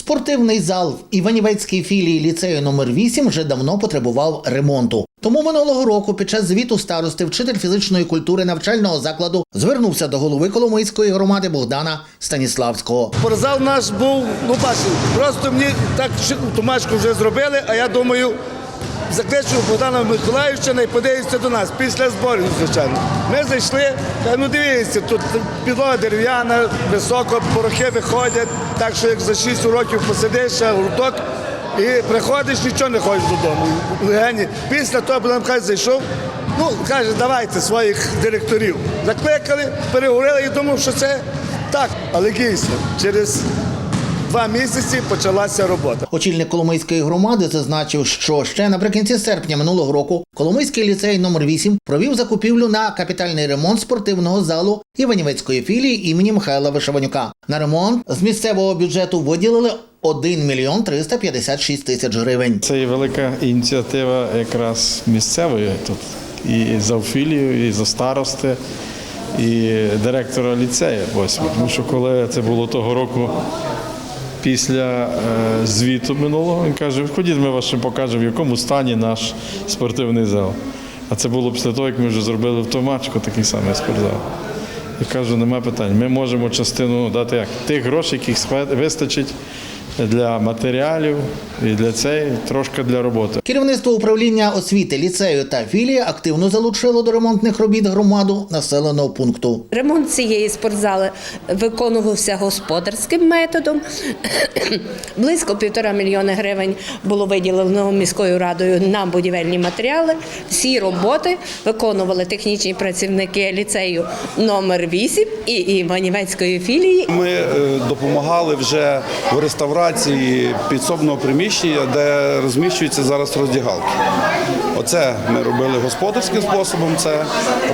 Спортивний зал в Іванівецькій філії ліцею номер 8 вже давно потребував ремонту. Тому минулого року під час звіту старости вчитель фізичної культури навчального закладу звернувся до голови Коломийської громади Богдана Станіславського. Спортзал наш був, ну бачив, просто мені так тумачку вже зробили, а я думаю, закличу Богдана Миколаївича і подивиться до нас після зборів, звичайно. Ми зайшли, ну дивіться, тут підлога дерев'яна, високо, порохи виходять, так що як за 6 років посидиш, гурток, і приходиш, нічого не ходиш додому. Легені. Після того Богдан Михайлович зайшов, ну, каже, давайте своїх директорів. Закликали, переговорили і думав, що це так, але дійсно, через два місяці почалася робота. Очільник Коломийської громади зазначив, що ще наприкінці серпня минулого року Коломийський ліцей номер 8 провів закупівлю на капітальний ремонт спортивного залу Іванівецької філії імені Михайла Вишиванюка. На ремонт з місцевого бюджету виділили 1 мільйон 356 тисяч гривень. Це є велика ініціатива якраз місцевої тут. І за філію, і за старости, і директора ліцею. Ось, тому що коли це було того року після е, звіту минулого, він каже, ходіть, ми вас ще покажемо, в якому стані наш спортивний зал. А це було після того, як ми вже зробили в Томачку такий самий спортзал. Я кажу, нема питань. Ми можемо частину дати як тих грошей, яких вистачить для матеріалів і для цей, трошки для роботи. Керівництво управління освіти ліцею та філії активно залучило до ремонтних робіт громаду населеного пункту. Ремонт цієї спортзали виконувався господарським методом. Близько півтора мільйона гривень було виділено міською радою на будівельні матеріали. Всі роботи виконували технічні працівники ліцею номер 8 і Іванівецької філії. Ми е, допомагали вже в реставрації підсобного приміщення, де розміщуються зараз роздягалки. Оце ми робили господарським способом, це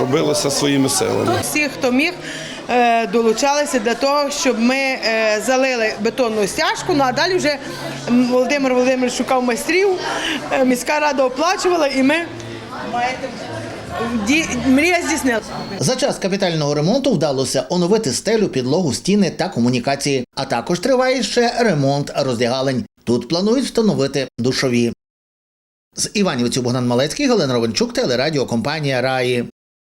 робилося своїми силами. Всі, хто міг, е, долучалися для того, щоб ми е, залили бетонну стяжку. Ну а далі вже Володимир Володимирович шукав майстрів, е, міська рада оплачувала, і ми ді- мрія здійснилася. За час капітального ремонту вдалося оновити стелю, підлогу, стіни та комунікації. А також триває ще ремонт роздягалень. Тут планують встановити душові. З Іванівцю Богдан Малецький, Галина Ровенчук, телерадіокомпанія Раї.